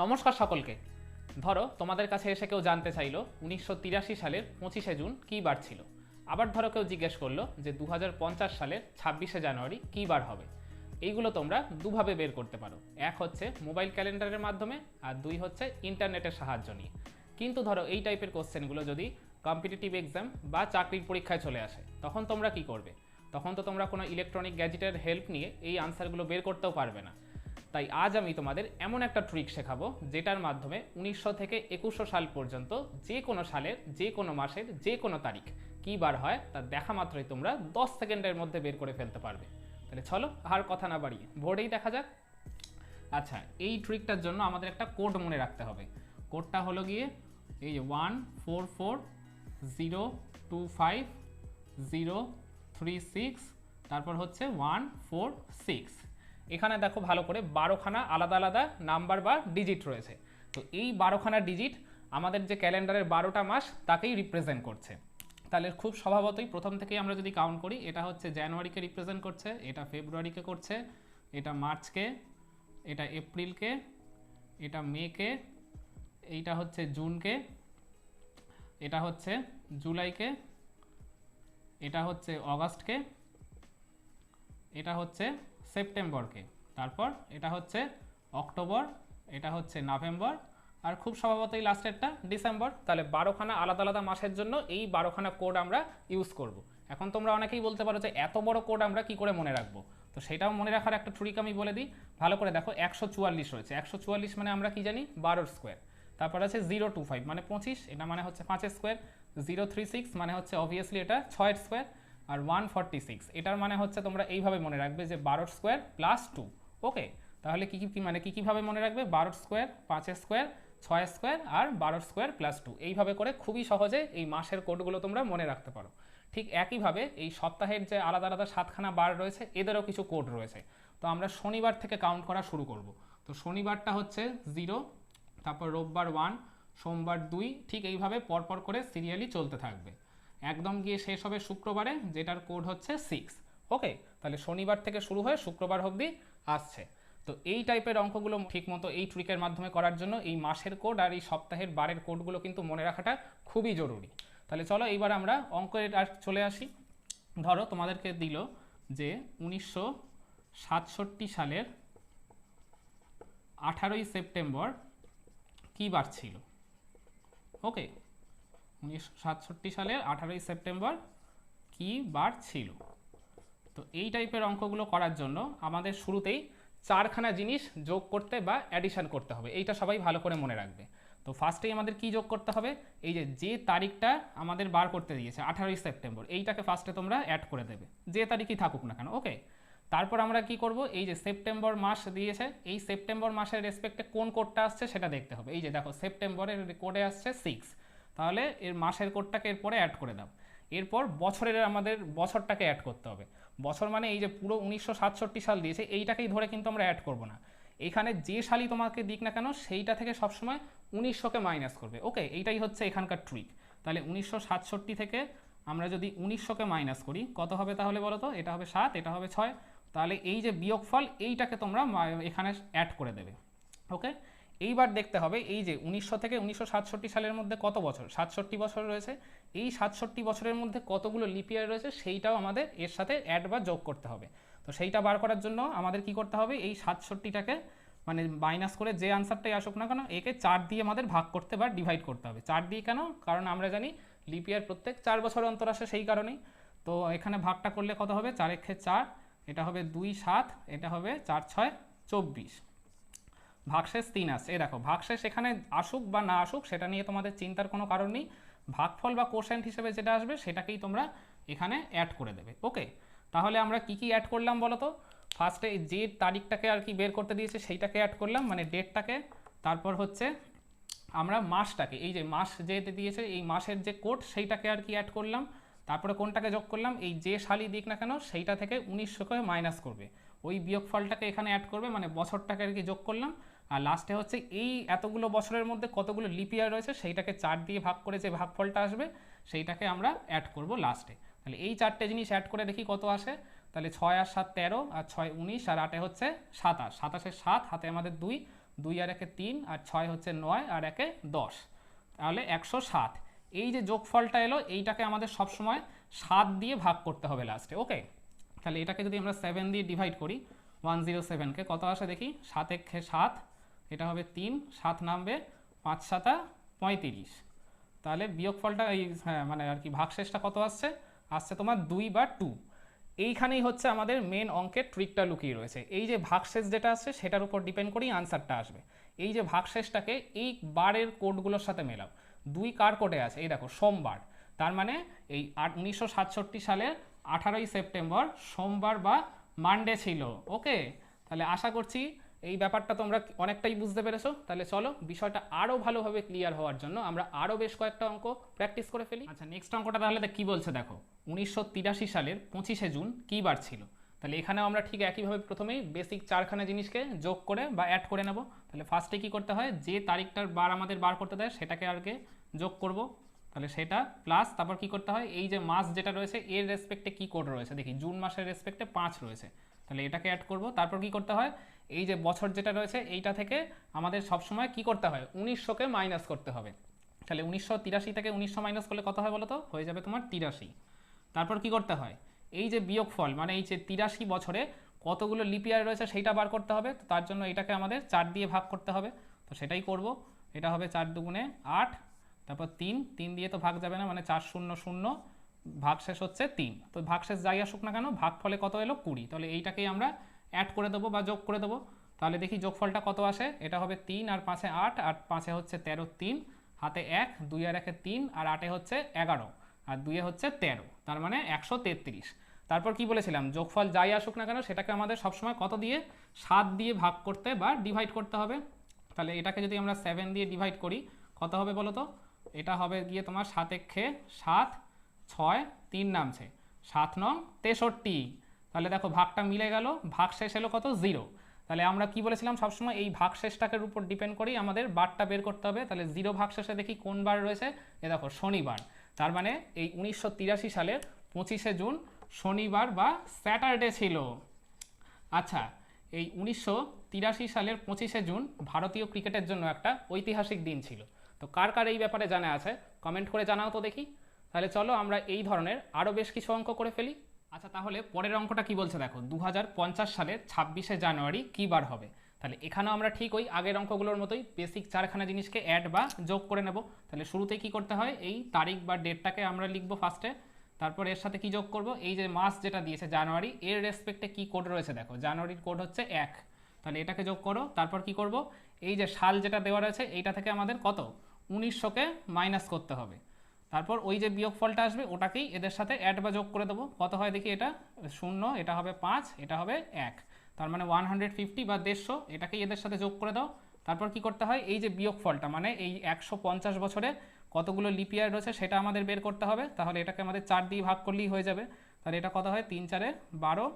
নমস্কার সকলকে। ধরো, তোমাদের কাছে এসে কেউ জানতে চাইলো, উনিশশো সালের পঁচিশে জুন কী বার ছিল? আবার ধরো কেউ জিজ্ঞেস করল যে দু সালের ছাব্বিশে জানুয়ারি কী বার হবে? এইগুলো তোমরা দুভাবে বের করতে পারো। এক হচ্ছে মোবাইল ক্যালেন্ডারের মাধ্যমে, আর দুই হচ্ছে ইন্টারনেটের সাহায্য নিয়ে। কিন্তু ধরো, এই টাইপের কোশ্চেনগুলো যদি কম্পিটিটিভ এক্সাম বা চাকরির পরীক্ষায় চলে আসে, তখন তোমরা কি করবে? তখন তো তোমরা কোনো ইলেকট্রনিক গ্যাজেটের হেল্প নিয়ে এই আনসারগুলো বের করতেও পারবে না। তাই আজ আমি তোমাদের এমন একটা ট্রিক শেখাবো, যেটার মাধ্যমে উনিশশো থেকে একুশশো সাল পর্যন্ত যে কোনো সালের, যে কোনো মাসের, যে কোনো তারিখ কী বার হয়, তা দেখা মাত্রই তোমরা দশ সেকেন্ডের মধ্যে বের করে ফেলতে পারবে। তাহলে চলো আর কথা না বাড়িয়ে, বোর্ডেই দেখা যাক। আচ্ছা এই ট্রিকটার জন্য আমাদের একটা কোড মনে রাখতে হবে। কোডটা হলো গিয়ে এই যে one four four zero two five zero three six তারপর হচ্ছে ওয়ান ফোর সিক্স এখানে দেখো ভালো করে বারোখানা আলাদা আলাদা নাম্বার বা ডিজিট রয়েছে। তো এই বারোখানা ডিজিট আমাদের যে ক্যালেন্ডারের বারোটা মাস তাকেই রিপ্রেজেন্ট করছে। তাহলে খুব স্বভাবতই প্রথম থেকেই আমরা যদি কাউন্ট করি, এটা হচ্ছে জানুয়ারিকে রিপ্রেজেন্ট করছে, এটা ফেব্রুয়ারিকে করছে, এটা মার্চকে এটা এপ্রিলকে এটা মেকে এইটা হচ্ছে জুনকে এটা হচ্ছে জুলাইকে এটা হচ্ছে অগাস্টকে এটা হচ্ছে সেপ্টেম্বরকে। তারপর এটা হচ্ছে অক্টোবর, এটা হচ্ছে নভেম্বর, আর খুব স্বভাবতই লাস্টেরটা ডিসেম্বর। তাহলে বারোখানা আলাদা আলাদা মাসের জন্য এই বারোখানা কোড আমরা ইউজ করব। এখন তোমরা অনেকেই বলতে পারো যে এত বড় কোড আমরা কি করে মনে রাখব? তো সেটাও মনে রাখার একটা ট্রিক আমি বলে দিই। ভালো করে দেখো, একশো চুয়াল্লিশ রয়েছে। একশো চুয়াল্লিশ মানে আমরা কি জানি? বারোর স্কোয়ার তারপর আছে জিরো টু ফাইভ মানে পঁচিশ, এটা মানে হচ্ছে পাঁচের স্কোয়ার জিরো থ্রি সিক্স মানে হচ্ছে অবভিয়াসলি এটা ছয়ের স্কোয়ার আর ওয়ান এটার মানে হচ্ছে তোমরা এইভাবে মনে রাখবে যে বারোর স্কোয়ার প্লাস টু ওকে তাহলে কী কী মানে কী কীভাবে মনে রাখবে? বারোর স্কোয়ার পাঁচের স্কোয়ার ছয় স্কোয়ার আর বারোর স্কোয়ার প্লাস টু এইভাবে করে খুবই সহজে এই মাসের কোডগুলো তোমরা মনে রাখতে পারো। ঠিক একইভাবে এই সপ্তাহের যে আলাদা আলাদা সাতখানা বার রয়েছে, এদেরও কিছু কোড রয়েছে। তো আমরা শনিবার থেকে কাউন্ট করা শুরু করব। তো শনিবারটা হচ্ছে জিরো তারপর রোববার ওয়ান সোমবার দুই, ঠিক এইভাবে পরপর করে সিরিয়ালি চলতে থাকবে। একদম গিয়ে শেষ হবে শুক্রবারে, যেটার কোড হচ্ছে সিক্স ওকে তাহলে শনিবার থেকে শুরু হয়ে শুক্রবার অবধি আসছে। তো এই টাইপের অঙ্কগুলো ঠিকমতো এই ট্রিকের মাধ্যমে করার জন্য এই মাসের কোড আর এই সপ্তাহের বারের কোডগুলো কিন্তু মনে রাখাটা খুবই জরুরি। তাহলে চলো এইবার আমরা অঙ্কের আর চলে আসি। ধরো তোমাদেরকে দিল যে উনিশশো সাতষট্টি সালের আঠারোই সেপ্টেম্বর কী বার ছিল? ওকে উনিশশো সাতষট্টি সালের আঠারোই সেপ্টেম্বর কী বার ছিল? তো এই টাইপের অঙ্কগুলো করার জন্য আমাদের শুরুতেই চারখানা জিনিস যোগ করতে বা অ্যাডিশন করতে হবে। এইটা সবাই ভালো করে মনে রাখবে। তো ফার্স্টেই আমাদের কি যোগ করতে হবে? এই যে যে তারিখটা আমাদের বার করতে দিয়েছে, আঠারোই সেপ্টেম্বর, এইটাকে ফার্স্টে তোমরা অ্যাড করে দেবে। যে তারিখই থাকুক না কেন ওকে তারপর আমরা কি করব? এই যে সেপ্টেম্বর মাস দিয়েছে, এই সেপ্টেম্বর মাসের রেসপেক্টে কোন কোডটা আসছে সেটা দেখতে হবে। এই যে দেখো, সেপ্টেম্বরের কোডে আসছে সিক্স তাহলে এর মাসের কোডটাকে এরপরে অ্যাড করে দাও। এরপর বছরের আমাদের বছরটাকে অ্যাড করতে হবে। বছর মানে এই যে পুরো উনিশশো সাতষট্টি সাল দিয়েছে, এইটাকেই ধরে কিন্তু আমরা অ্যাড করব না। এখানে যে সালই তোমাকে দিক না কেন, সেইটা থেকে সবসময় উনিশশোকে মাইনাস করবে। ওকে এইটাই হচ্ছে এখানকার ট্রিক তাহলে উনিশশো সাতষট্টি থেকে আমরা যদি উনিশশোকে মাইনাস করি, কত হবে তাহলে বলো তো? এটা হবে সাত, এটা হবে ছয়। তাহলে এই যে বিয়োগফল, এইটাকে তোমরা এখানে অ্যাড করে দেবে। ওকে এইবার দেখতে হবে এই যে উনিশশো থেকে উনিশশো সাতষট্টি সালের মধ্যে কত বছর? সাতষট্টি বছর রয়েছে। এই সাতষট্টি বছরের মধ্যে কতগুলো লিপিয়ার রয়েছে সেইটাও আমাদের এর সাথে অ্যাড বা যোগ করতে হবে। তো সেইটা বার করার জন্য আমাদের কি করতে হবে? এই সাতষট্টিটাকে মানে মাইনাস করে যে আনসারটাই আসুক না কেন, একে চার দিয়ে আমাদের ভাগ করতে বা ডিভাইড করতে হবে। চার দিয়ে কেন? কারণ আমরা জানি লিপিয়ার প্রত্যেক চার বছর অন্তর আসে সেই কারণেই। তো এখানে ভাগটা করলে কত হবে? চার এক্ষে চার, এটা হবে দুই সাত, এটা হবে চার ছয় চব্বিশ। ভাগশেষ তিন আসছে এই দেখো, ভাগশেষ এখানে আসুক বা না আসুক, সেটা নিয়ে তোমাদের চিন্তার কোনো কারণ নেই। ভাগফল বা কোশ্চেন্ট হিসেবে যেটা আসবে, সেটাকেই তোমরা এখানে অ্যাড করে দেবে। ওকে তাহলে আমরা কি কি অ্যাড করলাম বলো তো ফার্স্টে যে তারিখটাকে আর কি বের করতে দিয়েছে, সেইটাকে অ্যাড করলাম মানে ডেটটাকে তারপর হচ্ছে আমরা মাসটাকে, এই যে মাস যে দিয়েছে, এই মাসের যে কোড, সেইটাকে আর কি অ্যাড করলাম। তারপরে কোনটাকে যোগ করলাম? এই যে সালই দিক না কেন, সেইটা থেকে উনিশশোকে মাইনাস করবে। ওই বিয়োগফলটাকে এখানে অ্যাড করবে মানে বছরটাকে আর কি যোগ করলাম। আর লাস্টে হচ্ছে এই এতগুলো বছরের মধ্যে কতগুলো লিপিয়ার রয়েছে, সেইটাকে চার দিয়ে ভাগ করে যে ভাগফলটা আসবে, সেইটাকে আমরা অ্যাড করব লাস্টে তাহলে এই চারটে জিনিস অ্যাড করে দেখি কত আসে। তাহলে ছয় আর সাত তেরো, আর ছয় উনিশ, আর আটে হচ্ছে সাতাশ। সাতাশের সাত, হাতে আমাদের দুই দুই আর একে তিন, আর ছয় হচ্ছে নয়, আর একে দশ। তাহলে একশো সাত। এই যে যোগফলটা এলো, এইটাকে আমাদের সবসময় সাত দিয়ে ভাগ করতে হবে লাস্টে ওকে তাহলে এটাকে যদি আমরা সেভেন দিয়ে ডিভাইড করি ওয়ান জিরো সেভেনকে কত আসে দেখি? সাত একে সাত, এটা হবে তিন, সাত নামবে পাঁচ সাতা পঁয়ত্রিশ। তাহলে বিয়োগফলটা এই হ্যাঁ মানে আর কি ভাগশেষটা কত আসছে? আসছে তোমার দুই বা টু এইখানেই হচ্ছে আমাদের মেন অঙ্কের ট্রিকটা লুকিয়ে রয়েছে। এই যে ভাগশেষ যেটা আসছে, সেটার উপর ডিপেন্ড করেই আনসারটা আসবে। এই যে ভাগশেষটাকে এই বারের কোডগুলোর সাথে মেলাও। দুই কার কোডে আছে? এই দেখো, সোমবার। তার মানে এই আট, উনিশশো সালের আঠারোই সেপ্টেম্বর সোমবার বা মানডে ছিল, ওকে? তাহলে আশা করছি এই ব্যাপারটা তোমরা অনেকটাই বুঝতে পেরেছ। তাহলে চলো, বিষয়টা আরও ভালোভাবে ক্লিয়ার হওয়ার জন্য আমরা আরও বেশ কয়েকটা অঙ্ক প্র্যাকটিস করে ফেলি। আচ্ছা নেক্সট অঙ্কটা তাহলে কি বলছে দেখো। উনিশশো তিরাশি সালের পঁচিশে জুন কী বার ছিল? তাহলে এখানেও আমরা ঠিক একইভাবে প্রথমেই বেসিক চারখানা জিনিসকে যোগ করে বা অ্যাড করে নেব। তাহলে ফার্স্টে কি করতে হয়? যে তারিখটার বার আমাদের বার করতে দেয়, সেটাকে আগে যোগ করব। তাহলে সেটা প্লাস তারপর কি করতে হয়? এই যে মাস যেটা রয়েছে, এর রেসপেক্টে কি কোড রয়েছে? দেখি, জুন মাসের রেসপেক্টে পাঁচ রয়েছে। তাহলে এটাকে অ্যাড করব। তারপর কি করতে হয়? এই যে বছর যেটা রয়েছে, এইটা থেকে আমাদের সবসময় কি করতে হয়? উনিশশোকে মাইনাস করতে হবে। তাহলে উনিশশো তিরাশি থেকে উনিশশো মাইনাস করলে কত হয় বলো তো হয়ে যাবে তোমার তিরাশি। তারপর কি করতে হয়? এই যে বিয়োগফল মানে এই যে তিরাশি বছরে কতগুলো লিপিয়ার রয়েছে সেইটা বার করতে হবে। তো তার জন্য এটাকে আমাদের চার দিয়ে ভাগ করতে হবে। তো সেটাই করব। এটা হবে চার দুগুণে আট। তারপর তিন তিন দিয়ে তো ভাগ যাবে না মানে চার শূন্য শূন্য ভাগশেষ হচ্ছে তিন। তো ভাগশেষ যাই আসুক না কেন, ভাগ ফলে কত এলো কুড়ি। তাহলে এইটাকেই আমরা অ্যাড করে দেবো বা যোগ করে দেবো। তাহলে দেখি যোগফলটা কত আসে? এটা হবে তিন আর পাঁচে আট, আর পাঁচে হচ্ছে তেরো তিন, হাতে এক, দুই আর একে তিন, আর আটে হচ্ছে এগারো, আর দুইয়ে হচ্ছে তেরো, তার মানে একশো তেত্রিশ। তারপর কি বলেছিলাম? যোগফল যাই আসুক না কেন, সেটাকে আমাদের সবসময় কত দিয়ে? সাত দিয়ে ভাগ করতে বা ডিভাইড করতে হবে। তাহলে এটাকে যদি আমরা সেভেন দিয়ে ডিভাইড করি, কত হবে বলো তো এটা হবে গিয়ে তোমার সাত এক্ষে সাত, ছয়, তিন নামছে। সাত নং তেষট্টি। তাহলে দেখো ভাগটা মিলে গেল, ভাগ শেষ এলো কত? জিরো। তাহলে আমরা কি বলেছিলাম? সবসময় এই ভাগ শেষটাকের উপর ডিপেন্ড করেই আমাদের বারটা বের করতে হবে। তাহলে জিরো ভাগ শেষে দেখি কোন বার রয়েছে? এ দেখো, শনিবার। তার মানে এই উনিশশো তিরাশি সালের পঁচিশে জুন শনিবার বা স্যাটারডে ছিল। আচ্ছা এই উনিশশো তিরাশি সালের পঁচিশে জুন ভারতীয় ক্রিকেটের জন্য একটা ঐতিহাসিক দিন ছিল। তো কার কার এই ব্যাপারে জানা আছে? কমেন্ট করে জানাও তো দেখি। তাহলে চলো আমরা এই ধরনের আরও বেশ কিছু অঙ্ক করে ফেলি। আচ্ছা তাহলে পরের অঙ্কটা কি বলছে দেখো? দু সালের ছাব্বিশে জানুয়ারি কী বার হবে? তাহলে এখানেও আমরা ঠিক ওই আগের অঙ্কগুলোর মতোই বেসিক চারখানা জিনিসকে অ্যাড বা যোগ করে নেব। তাহলে শুরুতে কি করতে হয়? এই তারিখ বা ডেটটাকে আমরা লিখব ফার্স্টে তারপর এর সাথে কি যোগ করব? এই যে মাস যেটা দিয়েছে জানুয়ারি, এর রেসপেক্টে কি কোড রয়েছে দেখো? জানুয়ারির কোড হচ্ছে এক। তাহলে এটাকে যোগ করো। তারপর কি করব? এই যে সাল যেটা দেওয়া রয়েছে, এইটা থেকে আমাদের কত? উনিশশোকে মাইনাস করতে হবে। তারপর ওই যে বিয়োগফলটা আসবে, ওটাকেই এদের সাথে অ্যাড বা যোগ করে দেবো। কত হয় দেখি এটা? শূন্য, এটা হবে পাঁচ, এটা হবে এক। তার মানে ওয়ান বা দেড়শো, এটাকেই এদের সাথে যোগ করে দাও। তারপর কি করতে হয়? এই যে বিয়োগফলটা মানে এই একশো পঞ্চাশ বছরে কতগুলো লিপিয়ার রয়েছে সেটা আমাদের বের করতে হবে। তাহলে এটাকে আমাদের চার দিয়ে ভাগ করলেই হয়ে যাবে। তাহলে এটা কত হয়? তিন চারে বারো,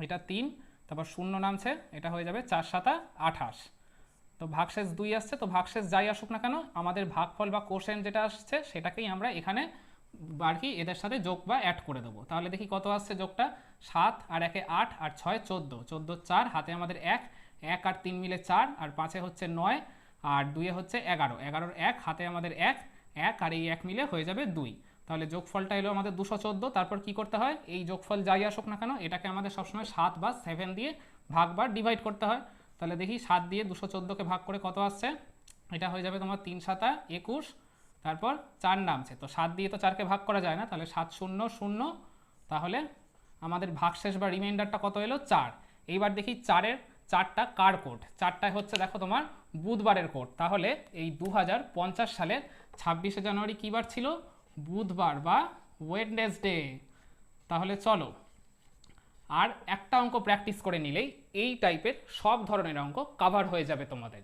এটা তিন, তারপর শূন্য নামছে, এটা হয়ে যাবে চার সাতা আঠাশ। তো ভাগশেষ দুই আসছে, তো ভাগশেষ যাই আসুক না কেন, আমাদের ভাগফল বা কোশেন যেটা আসছে, সেটাকেই আমরা এখানে আর কি এদের সাথে যোগ বা অ্যাড করে দেবো। তাহলে দেখি কত আসছে যোগটা? সাত আর একে আট আর ছয় চোদ্দ। চোদ্দ চার, হাতে আমাদের এক এক আর তিন মিলে চার, আর পাঁচে হচ্ছে নয়, আর দুইয়ে হচ্ছে এগারো। এগারোর এক, হাতে আমাদের এক এক আর এই এক মিলে হয়ে যাবে দুই। তাহলে যোগফলটা এলো আমাদের দুশো চোদ্দ, তারপর কি করতে হয়? এই যোগফল যাই আসুক না কেন, এটাকে আমাদের সবসময় সাত বা সেভেন দিয়ে ভাগ বা ডিভাইড করতে হয়। তাহলে দেখি সাত দিয়ে দুশো চোদ্দোকে ভাগ করে কত আসছে? এটা হয়ে যাবে তোমার তিন সাতা একুশ, তারপর চার নামছে। তো সাত দিয়ে তো চারকে ভাগ করা যায় না, তাহলে সাত শূন্য শূন্য, তাহলে আমাদের ভাগশেষ বা রিমাইন্ডারটা কত এলো? চার। এইবার দেখি চারের, চারটা কার কোড? চারটায় হচ্ছে দেখো তোমার বুধবারের কোড। তাহলে এই দু সালের ছাব্বিশে জানুয়ারি কী বার ছিল? বুধবার বা ওয়েডনেসডে। তাহলে চলো আর একটা অঙ্ক প্র্যাকটিস করে নিলেই এই টাইপের সব ধরনের অঙ্ক কাভার হয়ে যাবে তোমাদের।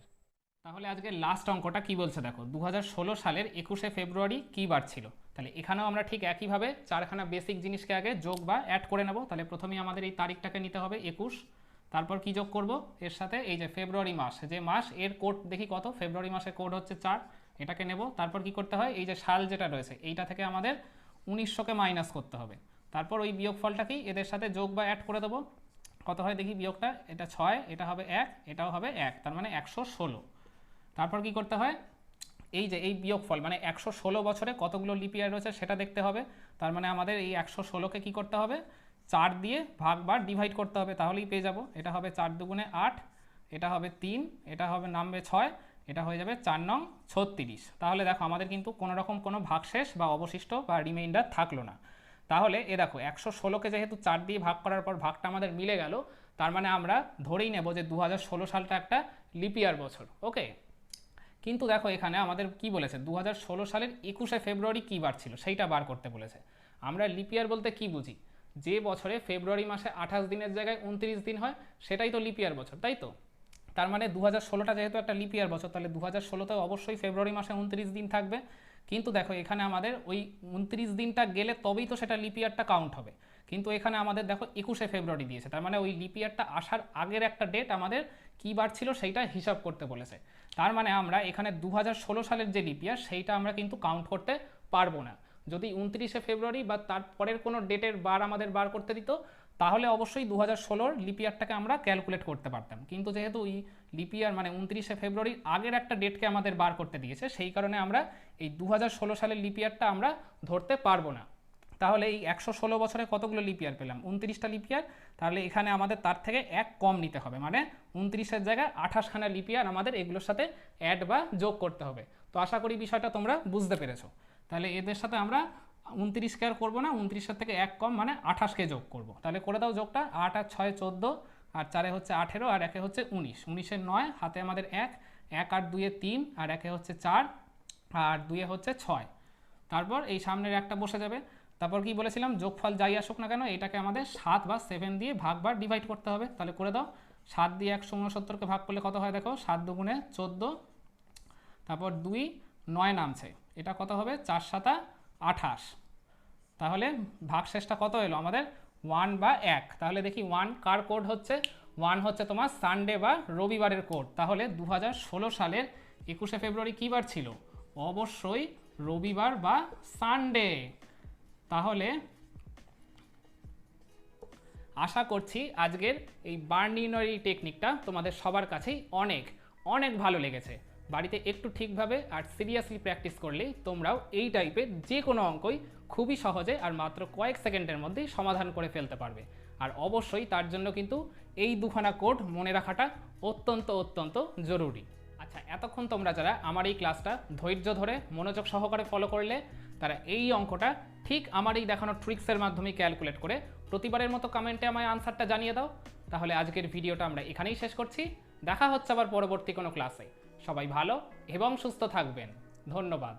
তাহলে আজকে লাস্ট অঙ্কটা কি বলছে দেখো দু হাজার ষোলো সালের একুশে ফেব্রুয়ারি কী বার ছিল? তাহলে এখানেও আমরা ঠিক একইভাবে চারখানা বেসিক জিনিসকে আগে যোগ বা অ্যাড করে নেব। তাহলে প্রথমেই আমাদের এই তারিখটাকে নিতে হবে, একুশ। তারপর কি যোগ করব? এর সাথে এই যে ফেব্রুয়ারি মাস, যে মাস এর কোড দেখি কত? ফেব্রুয়ারি মাসের কোড হচ্ছে চার, এটাকে নেব। তারপর কি করতে হয়? এই যে সাল যেটা রয়েছে, এইটা থেকে আমাদের উনিশশোকে মাইনাস করতে হবে। তারপর ওই বিয়োগ বিয়োগফলটাকেই এদের সাথে যোগ বা অ্যাড করে দেবো। কত হয় দেখি বিয়োগটা? এটা ছয়, এটা হবে এক, এটাও হবে এক, তার মানে একশো ষোলো। তারপর কি করতে হয়? এই যে, এই বিয়োগফল মানে একশো ষোলো বছরে কতগুলো লিপিয়ার রয়েছে সেটা দেখতে হবে। তার মানে আমাদের এই একশো ষোলোকে কী করতে হবে? চার দিয়ে ভাগ বা ডিভাইড করতে হবে, তাহলেই পেয়ে যাব। এটা হবে চার দুগুণে আট, এটা হবে তিন, এটা হবে নামবে ছয়, এটা হয়ে যাবে চার নং ছত্রিশ। তাহলে দেখো, আমাদের কিন্তু কোনো রকম কোনো ভাগশেষ বা অবশিষ্ট বা রিমাইন্ডার থাকল না। তাহলে এ দেখো, একশো ষোলোকে যেহেতু চার দিয়ে ভাগ করার পর ভাগটা আমাদের মিলে গেল, তার মানে আমরা ধরেই নেব যে দু হাজার ষোলো সালটা একটা লিপিয়ার বছর ওকে কিন্তু দেখো এখানে আমাদের কি বলেছে দু হাজার ষোলো সালের একুশে ফেব্রুয়ারি কী বার ছিল, সেইটা বার করতে বলেছে। আমরা লিপিয়ার বলতে কি বুঝি? যে বছরে ফেব্রুয়ারি মাসে আঠাশ দিনের জায়গায় উনত্রিশ দিন হয়, সেটাই তো লিপিয়ার বছর, তাই তো? তার মানে দু হাজার ষোলোটা যেহেতু একটা লিপিয়ার বছর, তাহলে দু হাজার ষোলোতে অবশ্যই ফেব্রুয়ারি মাসে উনত্রিশ দিন থাকবে। কিন্তু দেখো, এখানে আমাদের ওই উনত্রিশ দিনটা গেলে তবেই তো সেটা লিপিয়ারটা কাউন্ট হবে। কিন্তু এখানে আমাদের দেখো, একুশে ফেব্রুয়ারি দিয়েছে। তার মানে ওই লিপিয়ারটা আসার আগের একটা ডেট আমাদের কী বার ছিল সেইটা হিসাব করতে বলেছে। তার মানে আমরা এখানে দু হাজার ষোলো সালের যে লিপিয়ার সেইটা আমরা কিন্তু কাউন্ট করতে পারব না। যদি উনত্রিশে ফেব্রুয়ারি বা তার পরের কোনো ডেটের বার আমাদের বার করতে দিত তাহলে অবশ্যই দু হাজার ষোলোর লিপিয়ারটাকে আমরা ক্যালকুলেট করতে পারতাম। কিন্তু যেহেতু ওই লিপিয়ার মানে উনত্রিশে ফেব্রুয়ারির আগের একটা ডেটকে আমাদের বার করতে দিয়েছে, সেই কারণে আমরা এই দু হাজার ষোলো সালের লিপিয়ারটা আমরা ধরতে পারব না। তাহলে এই একশো ষোলো বছরে কতগুলো লিপিয়ার পেলাম? উনত্রিশটা লিপিয়ার তাহলে এখানে আমাদের তার থেকে এক কম নিতে হবে। মানে উনত্রিশের জায়গায় আঠাশখানা লিপিয়ার আমাদের এগুলোর সাথে অ্যাড বা যোগ করতে হবে। তো আশা করি বিষয়টা তোমরা বুঝতে পেরেছ। তাহলে এদের সাথে আমরা উনত্রিশকে আর করব না, উনত্রিশের থেকে এক কম মানে আঠাশকে যোগ করব। তাহলে করে দাও যোগটা, আট আর ছয় চোদ্দ, আর চারে হচ্ছে আঠেরো, আর একে হচ্ছে উনিশ। উনিশের নয়, হাতে আমাদের এক এক আর দুয়ে তিন, আর একে হচ্ছে চার, আর দুয়ে হচ্ছে ছয়। তারপর এই সামনের একটা বসে যাবে। তারপর কি বলেছিলাম? যোগফল যাই আসুক না কেন, এটাকে আমাদের সাত বা সেভেন দিয়ে ভাগ বা ডিভাইড করতে হবে। তাহলে করে দাও, সাত দিয়ে একশো উনসত্তরকে ভাগ করলে কত হয় দেখো? সাত দুগুণে চোদ্দ, তারপর দুই, নয় নামছে। এটা কত হবে? চার সাতা আঠাশ। তাহলে ভাগশেষটা কত এলো? আমাদের ওয়ান বা এক। তাহলে দেখি ওয়ান কার কোড হচ্ছে? ওয়ান হচ্ছে তোমার সানডে বা রবিবারের কোড তাহলে দু হাজার ষোলো সালের একুশে ফেব্রুয়ারি কী বার ছিল? অবশ্যই রবিবার বা সানডে তাহলে আশা করছি আজকের এই বার্নিনরি টেকনিকটা তোমাদের সবার কাছেই অনেক অনেক ভালো লেগেছে। বাড়িতে একটু ঠিকভাবে আর সিরিয়াসলি প্র্যাকটিস করলেই তোমরাও এই টাইপের যে কোনো অঙ্কই খুবই সহজে আর মাত্র কয়েক সেকেন্ডের মধ্যেই সমাধান করে ফেলতে পারবে। আর অবশ্যই তার জন্য কিন্তু এই দুখানা কোড মনে রাখাটা অত্যন্ত অত্যন্ত জরুরি। আচ্ছা এতক্ষণ তোমরা যারা আমার এই ক্লাসটা ধৈর্য ধরে মনোযোগ সহকারে ফলো করলে, তারা এই অঙ্কটা ঠিক আমার এই দেখানো ট্রিক্সের মাধ্যমে ক্যালকুলেট করে প্রতিবারের মতো কমেন্টে আমায় আনসারটা জানিয়ে দাও। তাহলে আজকের ভিডিওটা আমরা এখানেই শেষ করছি। দেখা হচ্ছে আবার পরবর্তী কোনো ক্লাসে সবাই ভালো এবং সুস্থ থাকবেন। ধন্যবাদ।